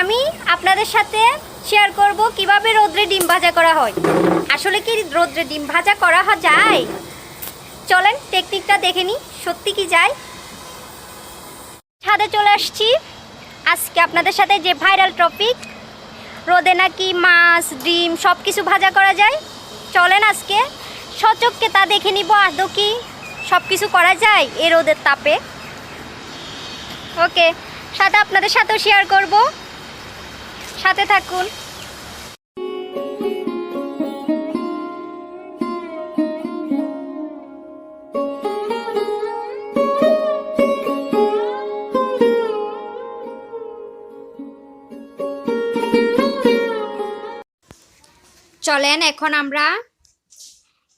আমি আপনাদের সাথে শেয়ার করব কীভাবে রোদ্রে ডিম ভাজা করা হয়। আসলে কি রোদ্রে ডিম ভাজা করা যায়? চলেন টেকনিকটা দেখে নিই, সত্যি কি যায়? ছাদে চলে আসছি। আজকে আপনাদের সাথে যে ভাইরাল টপিক রোদে নাকি মাছ, ডিম সব কিছু ভাজা করা যায়। চলেন আজকে সচককে তা দেখে নিব, আদৌ কি সব কিছু করা যায় এ রোদের তাপে। ওকে সাথে আপনাদের সাথেও শেয়ার করব। সাথে থাকুন। চলেন, এখন আমরা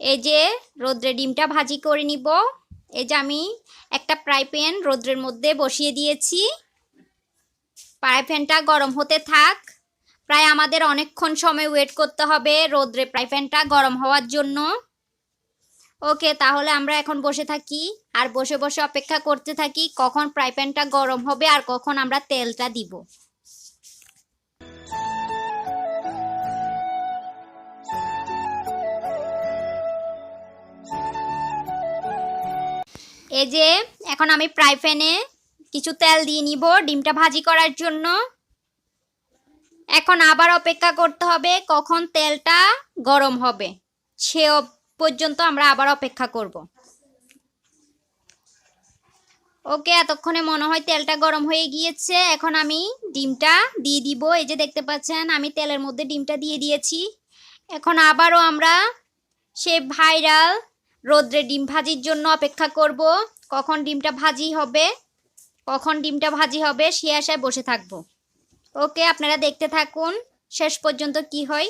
এই যে রোদ্রে ডিমটা ভাজি করে নিব। এই যে আমি একটা ফ্রাই প্যান রোদ্রের মধ্যে বসিয়ে দিয়েছি। ফ্রাই ফ্যানটা গরম হতে থাক। প্রায় আমাদের অনেকক্ষণ সময় ওয়েট করতে হবে রোদ্রে ফ্রাই প্যানটা গরম হওয়ার জন্য। ওকে তাহলে আমরা এখন বসে থাকি আর বসে বসে অপেক্ষা করতে থাকি কখন ফ্রাই প্যানটা গরম হবে আর কখন আমরা তেলটা দিব। এই যে, এখন আমি ফ্রাই প্যানে কিছু তেল দিয়ে নিব, ডিমটা ভাজি করার জন্য। এখন আবার অপেক্ষা করতে হবে কখন তেলটা গরম হবে। সে পর্যন্ত আমরা আবার অপেক্ষা করব। ওকে, এতক্ষণে মনে হয় তেলটা গরম হয়ে গিয়েছে। এখন আমি ডিমটা দিয়ে দিব। এই যে দেখতে পাচ্ছেন, আমি তেলের মধ্যে ডিমটা দিয়ে দিয়েছি। এখন আবারও আমরা সে ভাইরাল রোদ্রে ডিম ভাজির জন্য অপেক্ষা করব। কখন ডিমটা ভাজি হবে কখন ডিমটা ভাজি হবে সে আশায় বসে থাকব। ওকে, আপনারা দেখতে থাকুন। শেষ পর্যন্ত কি হয়?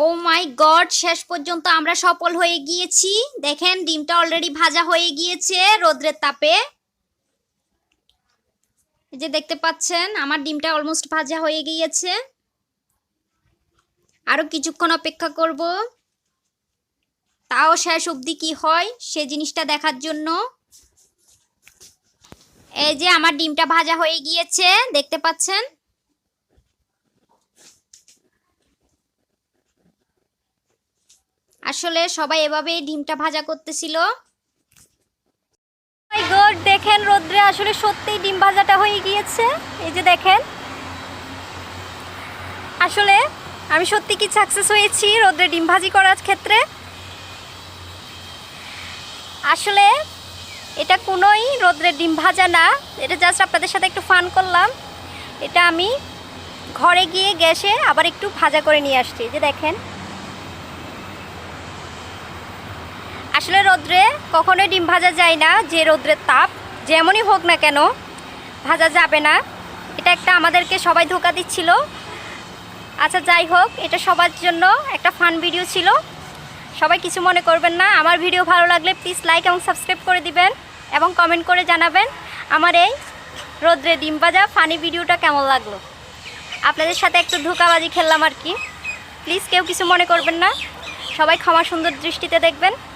ও মাই গড শেষ পর্যন্ত আমরা সফল হয়ে গিয়েছি। দেখেন, ডিমটা অলরেডি ভাজা হয়ে গিয়েছে রোদ্রের তাপে। এই যে দেখতে পাচ্ছেন, আমার ডিমটা অলমোস্ট ভাজা হয়ে গিয়েছে। আরও কিছুক্ষণ অপেক্ষা করব। তাও শেষ অবধি কি হয়, সে জিনিসটা দেখার জন্য। এই যে আমার ডিমটা ভাজা হয়ে গিয়েছে, দেখতে পাচ্ছেন? আসলে সবাই এভাবেই ডিমটা ভাজা করতেছিল। মাই দেখেন রোদ্রে আসলে সত্যিই ডিম ভাজাটা হয়ে গিয়েছে। এই যে দেখেন। আসলে আমি সত্যি কি সাকসেস হয়েছি রোদ্রে ডিম ভাজি করার ক্ষেত্রে? আসলে এটা কোনোই রোদ্রে ডিম ভাজা না। এটা জাস্ট আপনাদের সাথে একটু ফান করলাম। এটা আমি ঘরে গিয়ে গ্যাসে আবার একটু ভাজা করে নিয়ে আসছি। যে দেখেন। আসলে রোদ্রে কখনোই ডিম ভাজা যায় না, যে রোদ্রের তাপ, যেমনই হোক না কেন, ভাজা যাবে না। এটা একটা আমাদেরকে সবাই ধোকা দিচ্ছিল। আচ্ছা যাই হোক, এটা সবার জন্য একটা ফান ভিডিও ছিল। সবাই কিছু মনে করবেন না। আমার ভিডিও ভালো লাগলে প্লিজ লাইক এবং সাবস্ক্রাইব করে দিবেন এবং কমেন্ট করে জানাবেন আমার এই রোদ্রে ডিম ভাজা ফানি ভিডিওটা কেমন লাগল। আপনাদের সাথে একটু ধোকাবাজি খেললাম আর কি। প্লিজ কেউ কিছু মনে করবেন না। সবাই ক্ষমা সুন্দর দৃষ্টিতে দেখবেন।